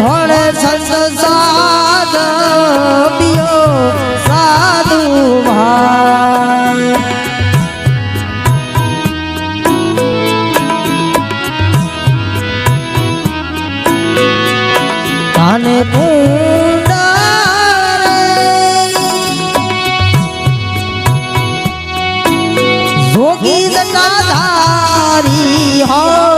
હોળે સંત સાદ પિયો સાધુ ભાઈ કાને જોગી જટાધારી હોય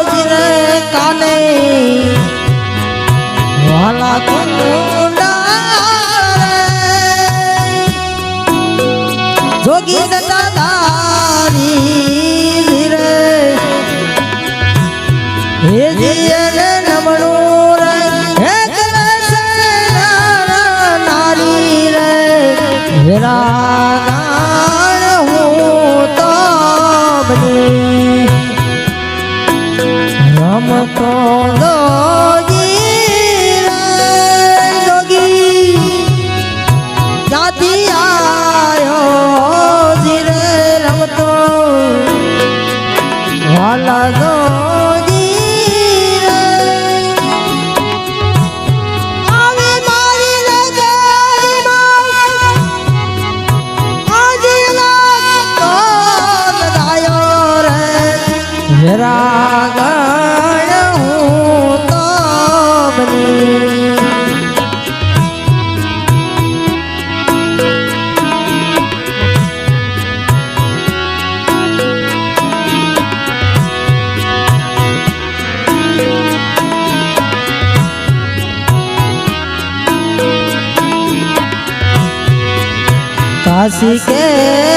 তো আশিকে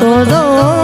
todo.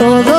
todo